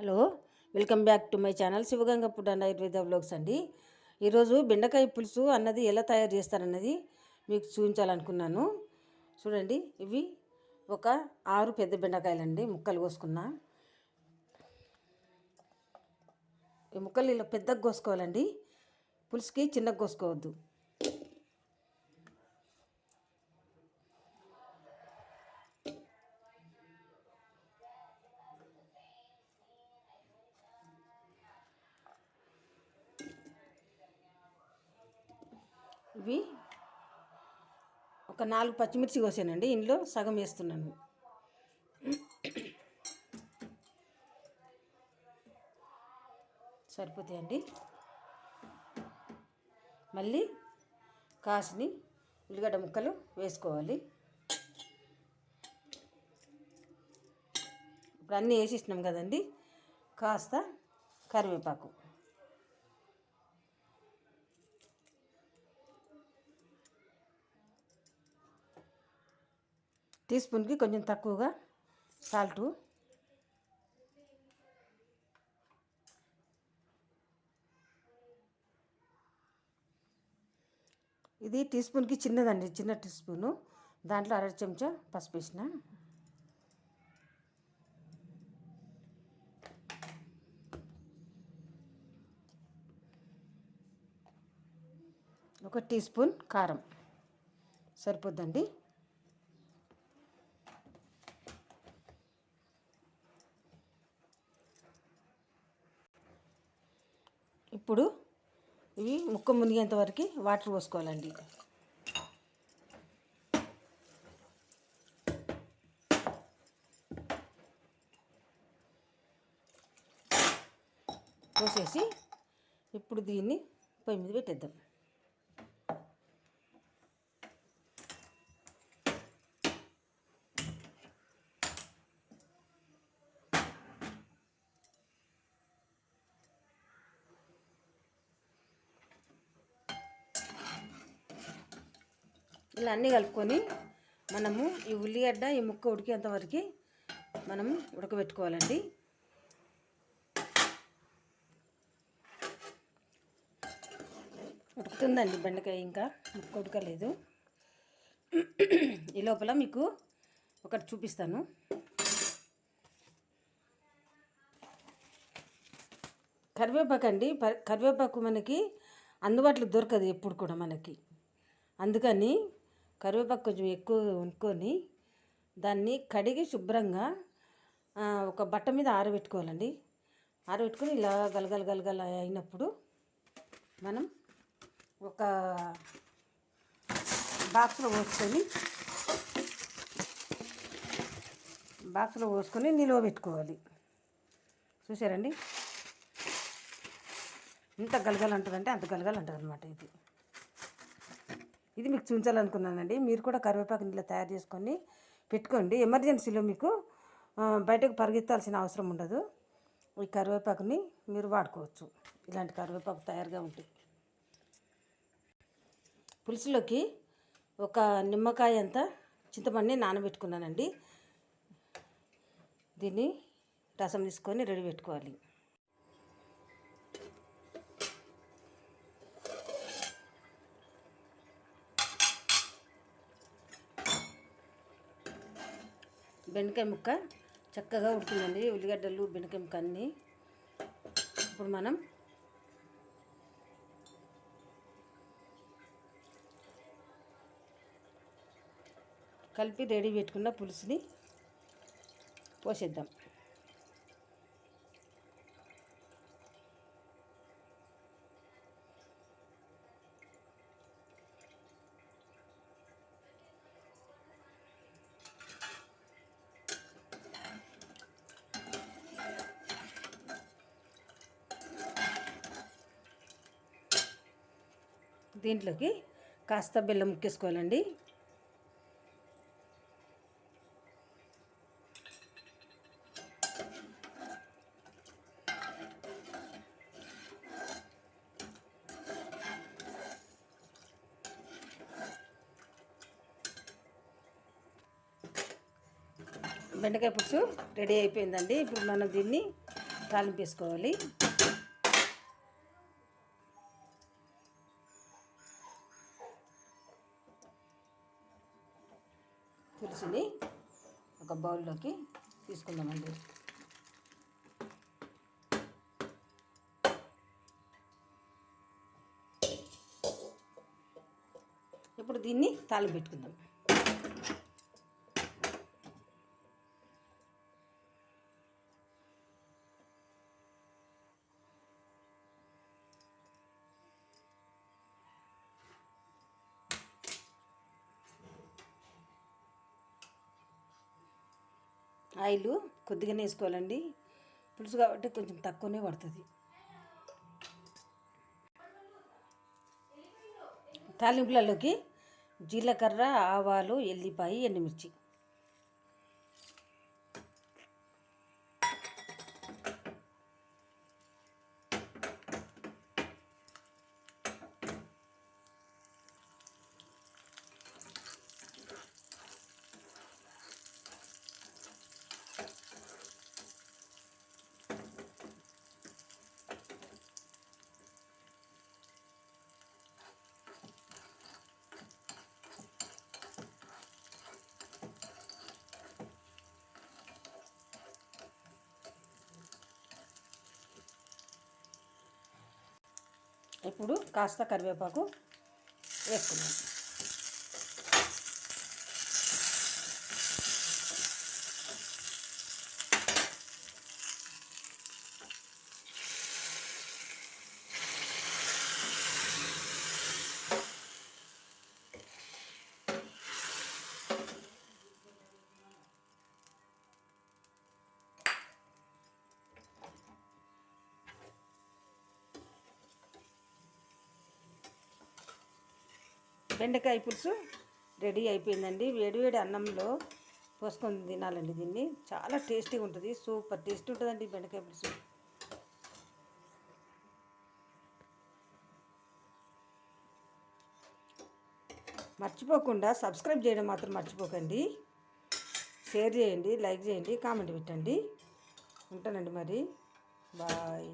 Hello welcome back to my channel Sivaganga food and Ayurveda blogs అండి. ఈరోజు బెండకాయ పులుసు అన్నది ఎలా తయారు చేస్తారన్నది మీకు చూపించాలనుకున్నాను. చూడండి ఇవి ఒక ఆరు పెద్ద బెండకాయలండి ముక్కలు కోసుకున్నా. ఈ ముక్కలు ఇలా పెద్దగా కోసుకోవాలండి. పులుసుకి చిన్నగా కోసుకోవద్దు. కలిపి ఒక నాలుగు పచ్చిమిర్చి కోసానండి. ఇందులో సగం వేస్తున్నాను. సరిపోతాయండి. మళ్ళీ కాసిని ఉల్లిగడ్డ ముక్కలు వేసుకోవాలి. ఇప్పుడు అన్నీ వేసిస్తున్నాం కదండి. కాస్త కరివేపాకు. టీ స్పూన్కి కొంచెం తక్కువగా సాల్టు. ఇది టీ స్పూన్కి చిన్నదండి చిన్న టీ స్పూను. దాంట్లో అర చెంచా పసుపు వేసిన. ఒక టీ స్పూన్ కారం. సరిపోద్దండి? ఇప్పుడు ఇవి ముక్క మునిగేంత వరకు వాటర్ పోసుకోవాలండి. పోసేసి ఇప్పుడు దీన్ని పొయ్యి మీద పెట్టేద్దాం. ఇలా అన్నీ కలుపుకొని మనము ఈ ఉల్లిగడ్డ ఈ ముక్క ఉడికేంతవరకు మనము ఉడకబెట్టుకోవాలండి. ఉడుకుతుందండి బెండకాయ ఇంకా ముక్క ఉడకలేదు. ఈ లోపల మీకు ఒకటి చూపిస్తాను. కరివేపాకు అండి కరివేపాకు మనకి అందుబాటులో దొరకదు ఎప్పుడు కూడా మనకి. అందుకని కరివేపాకు కొంచెం ఎక్కువ వండుకొని దాన్ని కడిగి శుభ్రంగా ఒక బట్ట మీద ఆరబెట్టుకోవాలండి. ఆరబెట్టుకొని ఇలా గలగల గలగల అయినప్పుడు మనం ఒక బాక్స్లో పోసుకొని బాక్స్లో పోసుకొని నిలువ పెట్టుకోవాలి. చూసారండి? ఎంత గలగల అంటుందంటే అంత గలగల అంటుంది అనమాట ఇది. ఇది మీకు చూపించాలనుకున్నానండి. మీరు కూడా కరివేపాకు నీళ్ళు తయారు చేసుకొని పెట్టుకోండి. ఎమర్జెన్సీలో మీకు బయటకు పరిగెత్తాల్సిన అవసరం ఉండదు. ఈ కరివేపాకుని మీరు వాడుకోవచ్చు. ఇలాంటి కరివేపాకు తయారుగా ఉంటుంది పులుసులోకి ఒక నిమ్మకాయ అంత చింతపండుని నానబెట్టుకున్నానండి. దీన్ని రసం తీసుకొని రెడీ పెట్టుకోవాలి. బెండకాయ ముక్క చక్కగా ఉడుతుందండి ఉల్లిగడ్డలు బెండకాయ ముక్క అన్నీ. ఇప్పుడు మనం కలిపి రెడీ పెట్టుకున్న పులుసుని పోసేద్దాం. దీంట్లోకి కాస్త బెల్లం ముక్కేసుకోవాలండి. బెండకాయ పులుసు రెడీ అయిపోయిందండి. ఇప్పుడు మనం దీన్ని తాలింపు వేసుకోవాలి. పులుసుని ఒక బౌల్లోకి తీసుకుందామండి. ఇప్పుడు దీన్ని తాలింపు పెట్టుకుందాం. ఆయిల్ కొద్దిగానే వేసుకోవాలండి. పులుసు కాబట్టి కొంచెం తక్కువనే పడుతుంది. తాలింపులలోకి జీలకర్ర ఆవాలు ఎల్లిపాయ ఎండుమిర్చి. ఇప్పుడు కాస్త కరివేపాకు వేసుకున్నాను బెండకాయ పులుసు రెడీ అయిపోయిందండి. వేడివేడి అన్నంలో పోసుకొని తినాలండి దీన్ని. చాలా టేస్టీగా ఉంటుంది. సూపర్ టేస్ట్ ఉంటుందండి బెండకాయ పులుసు. మర్చిపోకుండా సబ్స్క్రైబ్ చేయడం మాత్రం మర్చిపోకండి. షేర్ చేయండి లైక్ చేయండి కామెంట్ పెట్టండి. ఉంటానండి మరి. బాయ్.